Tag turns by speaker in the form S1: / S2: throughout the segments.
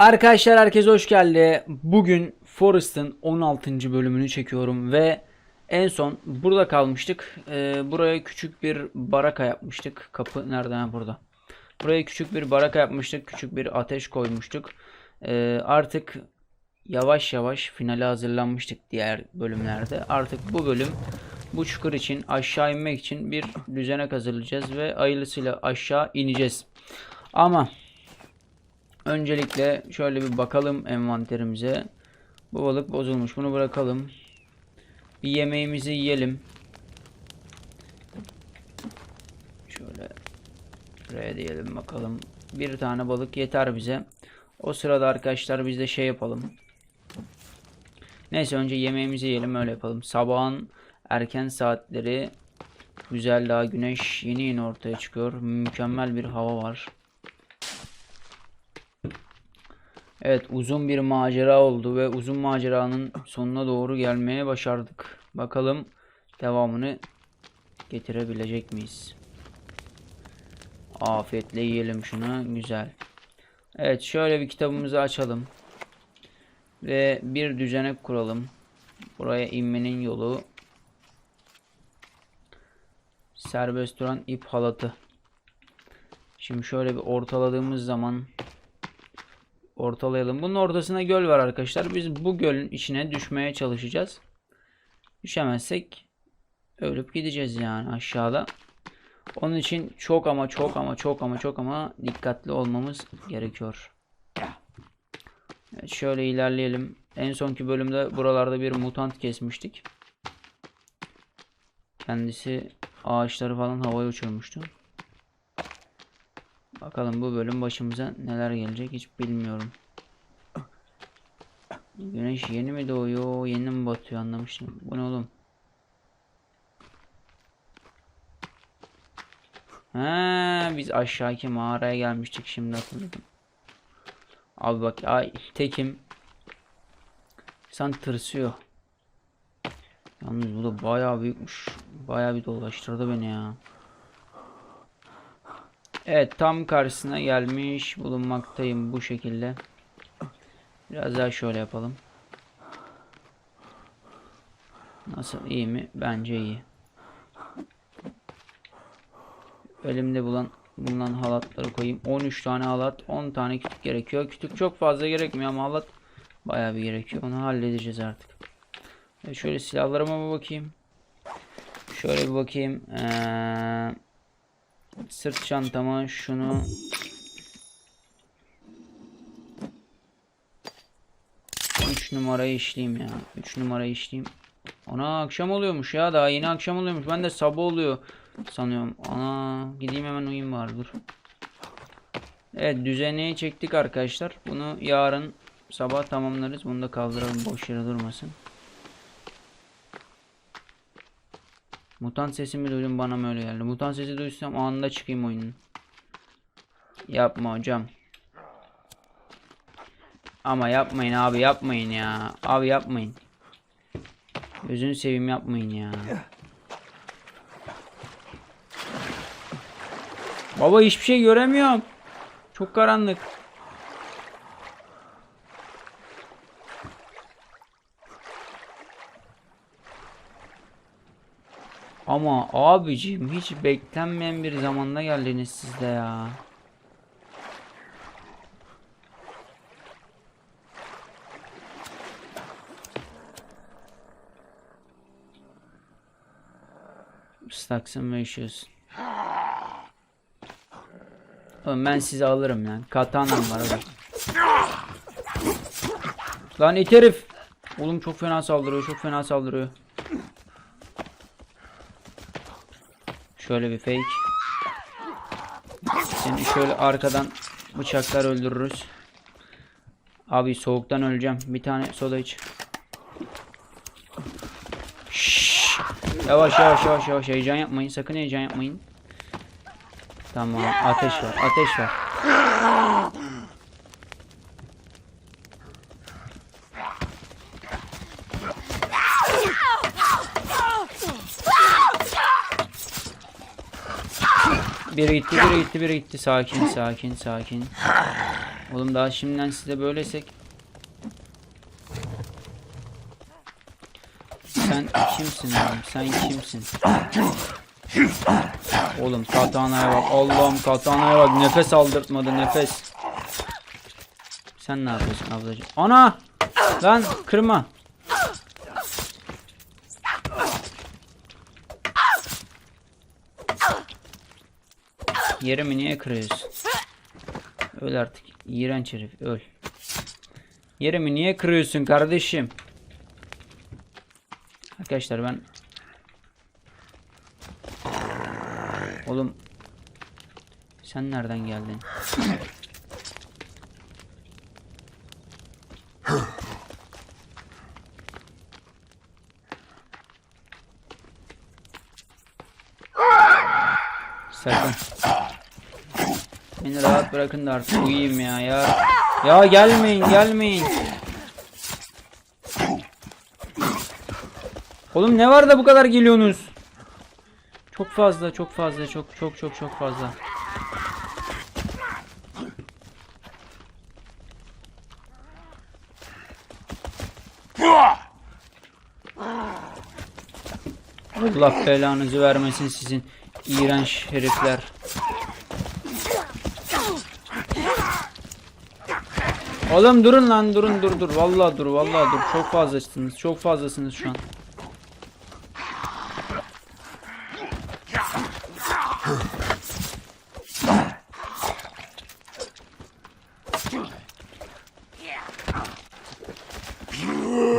S1: Arkadaşlar herkes hoş geldi. Bugün Forest'ın 16. bölümünü çekiyorum ve en son burada kalmıştık. Ee, buraya küçük bir baraka yapmıştık. Kapı nerede? Ha, burada. Buraya küçük bir baraka yapmıştık. Küçük bir ateş koymuştuk. Ee, artık yavaş yavaş finale hazırlanmıştık diğer bölümlerde. Artık bu bölüm bu çukur için aşağı inmek için bir düzenek hazırlayacağız ve hayırlısıyla aşağı ineceğiz. Ama Öncelikle şöyle bir bakalım envanterimize. Bu balık bozulmuş. Bunu bırakalım. Bir yemeğimizi yiyelim. Şöyle buraya diyelim bakalım. Bir tane balık yeter bize. O sırada arkadaşlar biz de şey yapalım. Neyse önce yemeğimizi yiyelim öyle yapalım. Sabahın erken saatleri güzel daha güneş yeni yeni ortaya çıkıyor. Mükemmel bir hava var. Evet uzun bir macera oldu ve uzun maceranın sonuna doğru gelmeye başardık. Bakalım devamını getirebilecek miyiz? Afiyetle yiyelim şunu. Güzel. Evet şöyle bir kitabımızı açalım. Ve bir düzenek kuralım. Buraya inmenin yolu. Serbest duran ip halatı. Şimdi şöyle bir ortaladığımız zaman ortalayalım. Bunun ortasına göl var arkadaşlar. Biz bu gölün içine düşmeye çalışacağız. Düşemezsek ölüp gideceğiz yani aşağıda. Onun için çok ama çok ama çok ama çok ama dikkatli olmamız gerekiyor. Evet, şöyle ilerleyelim. En sonki bölümde buralarda bir mutant kesmiştik. Kendisi ağaçları falan havaya uçurmuştu. Bakalım bu bölüm başımıza neler gelecek hiç bilmiyorum. Güneş yeni mi doğuyor, yeni mi batıyor anlamıştım. Bu ne oğlum? Ha, biz aşağıki mağaraya gelmiştik şimdi hatırladım. Abi bak ay tekim. Sen tırsıyor. Yalnız bu da bayağı büyükmüş. Bayağı bir dolaştırdı beni ya. Evet tam karşısına gelmiş bulunmaktayım bu şekilde. Biraz daha şöyle yapalım. Nasıl iyi mi? Bence iyi. Elimde bulan bulunan halatları koyayım. 13 tane halat, 10 tane kütük gerekiyor. Kütük çok fazla gerekmiyor ama halat bayağı bir gerekiyor. Onu halledeceğiz artık. Evet, şöyle silahlarıma bir bakayım. Şöyle bir bakayım. Ee, sırt çantama şunu Üç numarayı işleyeyim ya. 3 numarayı işleyeyim. Ana akşam oluyormuş ya. Daha yeni akşam oluyormuş. Ben de sabah oluyor sanıyorum. Ana gideyim hemen uyuyayım var dur. Evet düzeni çektik arkadaşlar. Bunu yarın sabah tamamlarız. Bunu da kaldıralım boş yere durmasın. Mutant sesimi duydum bana mı öyle geldi. Mutant sesi duysam anında çıkayım oyunun. Yapma hocam. Ama yapmayın abi yapmayın ya. Abi yapmayın. Gözünü seveyim yapmayın ya. Baba hiçbir şey göremiyorum. Çok karanlık. Ama abicim hiç beklenmeyen bir zamanda geldiniz siz de ya. Staksın ve üşüyorsun. Oğlum ben sizi alırım lan. Katanam var orada. Lan it herif. Oğlum çok fena saldırıyor, çok fena saldırıyor. Şöyle bir fake. Seni şöyle arkadan bıçaklar öldürürüz. Abi soğuktan öleceğim. Bir tane soda iç. Şşş. Yavaş yavaş yavaş yavaş heyecan yapmayın. Sakın heyecan yapmayın. Tamam ateş var ateş var. Biri gitti, biri gitti, biri gitti. Sakin, sakin, sakin. Oğlum daha şimdiden size böyleysek. Sen kimsin oğlum? Sen kimsin? Oğlum katanaya bak. Allah'ım katanaya bak. Nefes aldırtmadı nefes. Sen ne yapıyorsun ablacığım? Ana! Lan kırma. Yerimi niye kırıyorsun? Öl artık. İğrenç herif öl. Yerimi niye kırıyorsun kardeşim? Arkadaşlar ben Oğlum Sen nereden geldin? Sakın. Beni rahat bırakın da artık uyuyayım ya ya. Ya gelmeyin gelmeyin. Oğlum ne var da bu kadar geliyorsunuz? Çok fazla çok fazla çok çok çok çok fazla. Allah belanızı vermesin sizin iğrenç herifler. Oğlum durun lan durun dur dur vallahi dur vallahi dur çok fazlasınız çok fazlasınız şu an.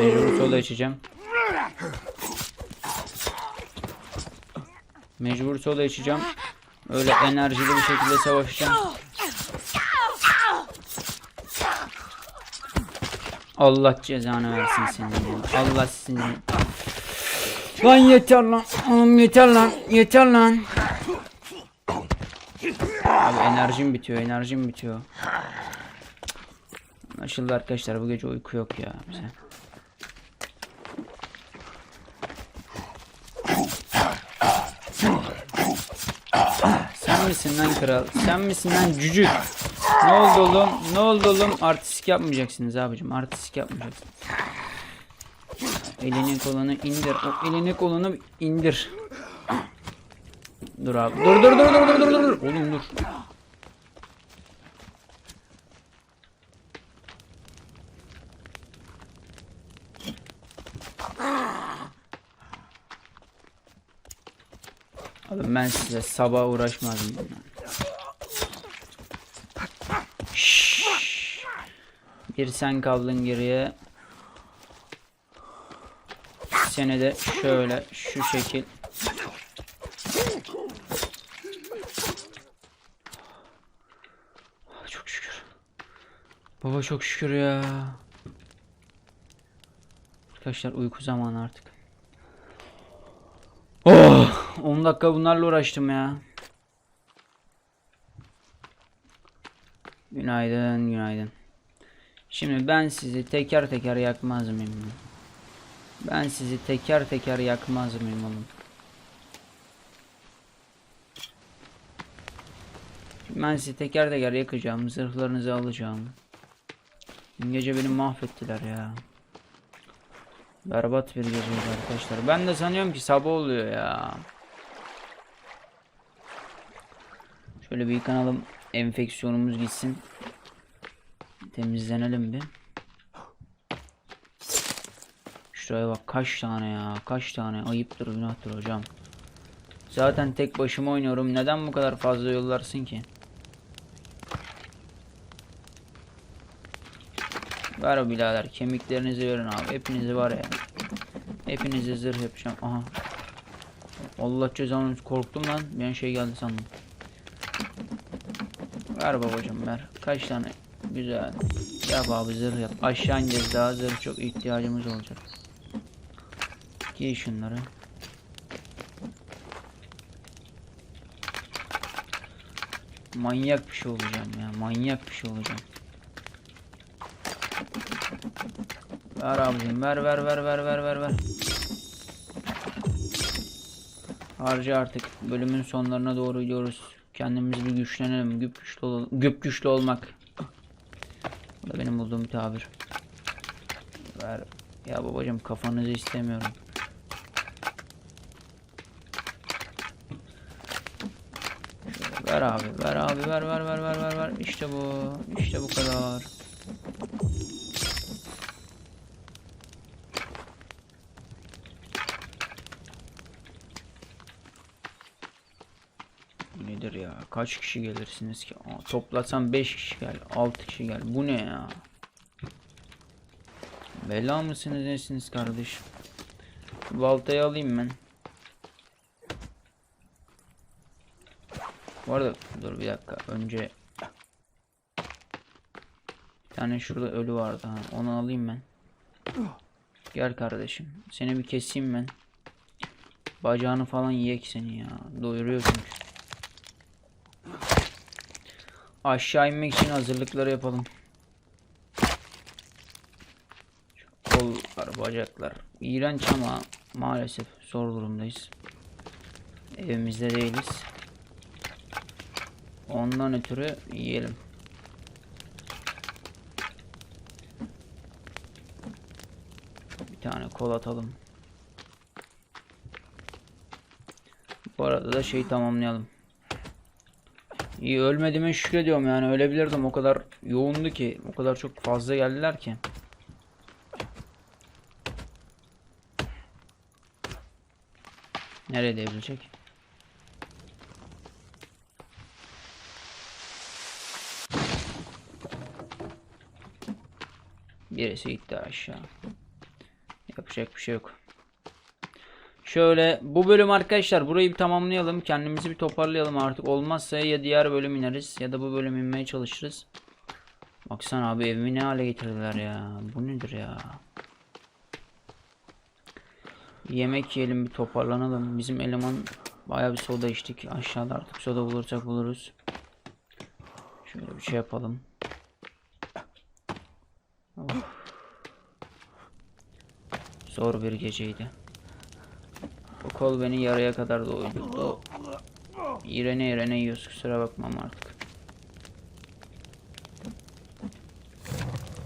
S1: Mecbur sola içeceğim. Mecbur sola içeceğim. Öyle enerjili bir şekilde savaşacağım. Allah cezanı versin senin ya. Allah seni. Lan yeter lan. Oğlum yeter lan. Yeter lan. Abi enerjim bitiyor. Enerjim bitiyor. Anlaşıldı arkadaşlar. Bu gece uyku yok ya bize. Sen misin lan kral? Sen misin lan cücük? Ne oldu oğlum? Ne oldu oğlum? Artistik yapmayacaksınız abicim. Artistik yapmayacaksınız. Elini kolunu indir. O elini kolunu indir. Dur abi. Dur dur dur dur dur dur dur. Oğlum dur. Abi ben size sabah uğraşmazdım. Bir sen kaldın geriye. Seni de şöyle şu şekil. Çok şükür. Baba çok şükür ya. Arkadaşlar uyku zamanı artık. Oh! 10 dakika bunlarla uğraştım ya. Günaydın, günaydın. Şimdi ben sizi teker teker yakmaz mıyım? Ben sizi teker teker yakmaz mıyım oğlum? Ben sizi teker teker yakacağım. Zırhlarınızı alacağım. Dün gece beni mahvettiler ya. Berbat bir geceydi arkadaşlar. Ben de sanıyorum ki sabah oluyor ya. Şöyle bir yıkanalım. Enfeksiyonumuz gitsin. Temizlenelim bir. Şuraya bak kaç tane ya. Kaç tane. Ayıptır günahtır hocam. Zaten tek başıma oynuyorum. Neden bu kadar fazla yollarsın ki? Ver o birader. Kemiklerinizi verin abi. Hepinizi var ya. Hepinizi zırh yapacağım. Aha. Allah cezanı korktum lan. Bir şey geldi sandım. Ver babacım ver. Kaç tane? Güzel. Yap abi zırh yap. Aşağı ineceğiz daha zırh çok ihtiyacımız olacak. Giy şunları. Manyak bir şey olacağım ya. Manyak bir şey olacağım. Ver abicim ver ver ver ver ver ver ver. Harca artık bölümün sonlarına doğru gidiyoruz. Kendimizi bir güçlenelim. Güp güçlü olalım. Güp güçlü olmak. Bu da benim bulduğum bir tabir. Ver. Ya babacım kafanızı istemiyorum. Ver abi, ver abi, ver ver ver ver ver ver. İşte bu, işte bu kadar. Bu Nedir ya? Kaç kişi gelirsiniz ki? Aa, toplasam 5 kişi gel, 6 kişi gel. Bu ne ya? Bela mısınız nesiniz kardeşim? Baltayı alayım ben. Bu arada dur bir dakika önce bir tane şurada ölü vardı ha onu alayım ben. Gel kardeşim seni bir keseyim ben. Bacağını falan yiyek seni ya doyuruyor çünkü. Aşağı inmek için hazırlıkları yapalım. Kollar, bacaklar. İğrenç ama maalesef zor durumdayız. Evimizde değiliz. Ondan ötürü yiyelim. Bir tane kol atalım. Bu arada da şeyi tamamlayalım. İyi ölmediğime şükrediyorum yani ölebilirdim o kadar yoğundu ki o kadar çok fazla geldiler ki. Nereye devrilecek? Birisi gitti aşağı. Yapacak bir şey yok. Şöyle bu bölüm arkadaşlar burayı bir tamamlayalım. Kendimizi bir toparlayalım artık. Olmazsa ya diğer bölüm ineriz ya da bu bölüm inmeye çalışırız. Baksana abi evimi ne hale getirdiler ya. Bu nedir ya? Yemek yiyelim bir toparlanalım. Bizim eleman bayağı bir soda içtik. Aşağıda artık soda bulursak buluruz. Şöyle bir şey yapalım. Of. Zor bir geceydi. Kol beni yarıya kadar doyurdu. İğrene İğrene yiyoruz kusura bakmam artık.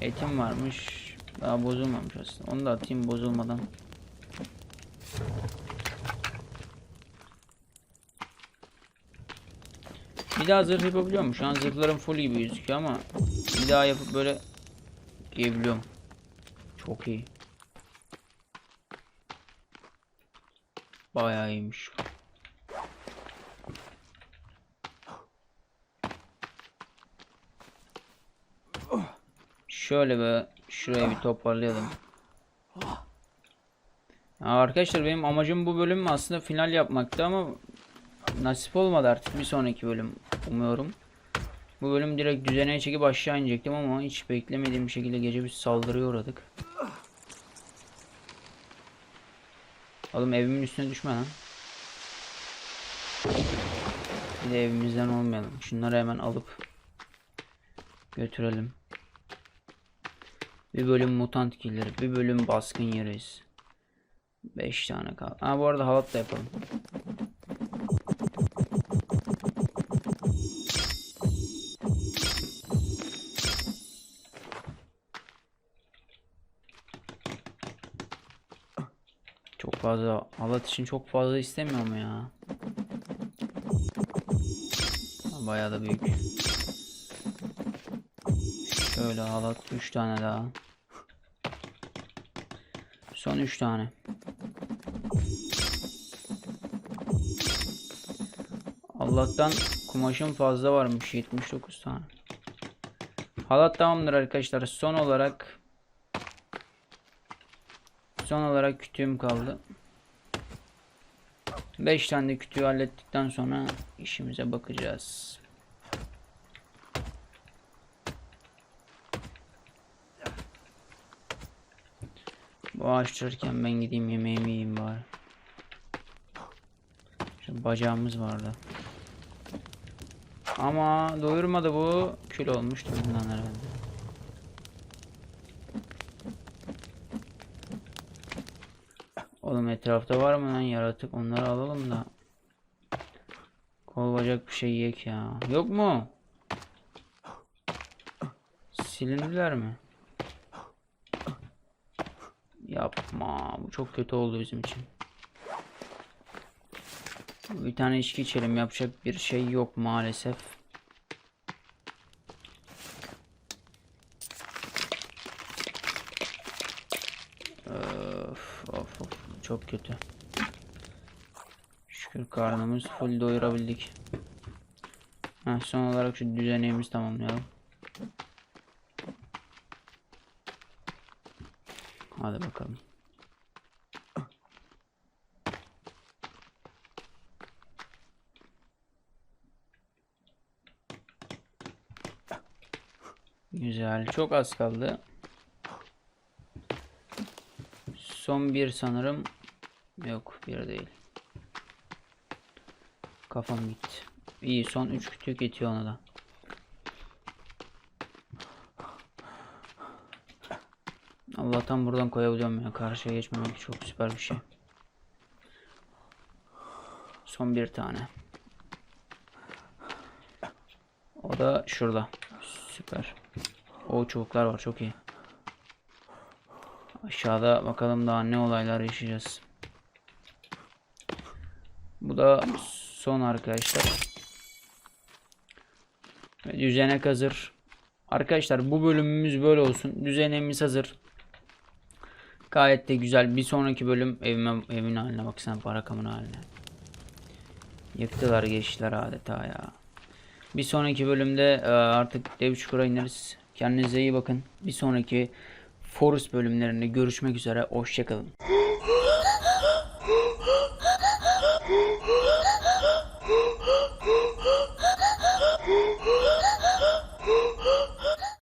S1: Etim varmış. Daha bozulmamış aslında. Onu da atayım bozulmadan. Bir daha zırh yapabiliyorum. Şu an zırhlarım full gibi gözüküyor ama bir daha yapıp böyle giyebiliyorum. Çok iyi. Bayağı iyiymiş. Şöyle be şurayı bir toparlayalım. Ya arkadaşlar benim amacım bu bölüm aslında final yapmaktı ama nasip olmadı artık bir sonraki bölüm umuyorum. Bu bölüm direkt düzeneye çekip aşağı inecektim ama hiç beklemediğim şekilde gece bir saldırıya uğradık. Oğlum evimin üstüne düşme lan. Bir de evimizden olmayalım. Şunları hemen alıp götürelim. Bir bölüm mutant killer, bir bölüm baskın yeriz. 5 tane kaldı. Ha bu arada halat da yapalım. Çok fazla halat için çok fazla istemiyorum ya. Bayağı da büyük. Şöyle halat 3 tane daha. Son 3 tane. Allah'tan kumaşım fazla varmış 79 tane. Halat tamamdır arkadaşlar. Son olarak Son olarak kütüğüm kaldı. 5 tane de kütüğü hallettikten sonra işimize bakacağız. Bu ağaçlarken ben gideyim yemeğimi yiyeyim bari. Şu bacağımız vardı. Ama doyurmadı bu. Kül olmuştu bundan herhalde. Oğlum etrafta var mı lan yaratık? Onları alalım da. Kol bacak bir şey yiyek ya. Yok mu? Silindiler mi? Yapma. Bu çok kötü oldu bizim için. Bir tane içki içelim. Yapacak bir şey yok maalesef. Of, of, of. Çok kötü. Şükür karnımız full doyurabildik. Heh, son olarak şu düzenimizi tamamlayalım. Hadi bakalım. Güzel. Çok az kaldı. Son bir sanırım. Yok bir değil. Kafam gitti. İyi son 3 kütük yetiyor ona da. Allah'tan buradan koyabiliyorum ya. Karşıya geçmemek çok süper bir şey. Son bir tane. O da şurada. Süper. O çubuklar var çok iyi. Aşağıda bakalım daha ne olaylar yaşayacağız. Bu da son arkadaşlar. Ve Düzenek hazır. Arkadaşlar bu bölümümüz böyle olsun. Düzenemiz hazır. Gayet de güzel. Bir sonraki bölüm evime, evimin haline baksana barakamın haline. Yıktılar geçtiler adeta ya. Bir sonraki bölümde e, artık dev çukura ineriz. Kendinize iyi bakın. Bir sonraki Forest bölümlerinde görüşmek üzere. Hoşçakalın.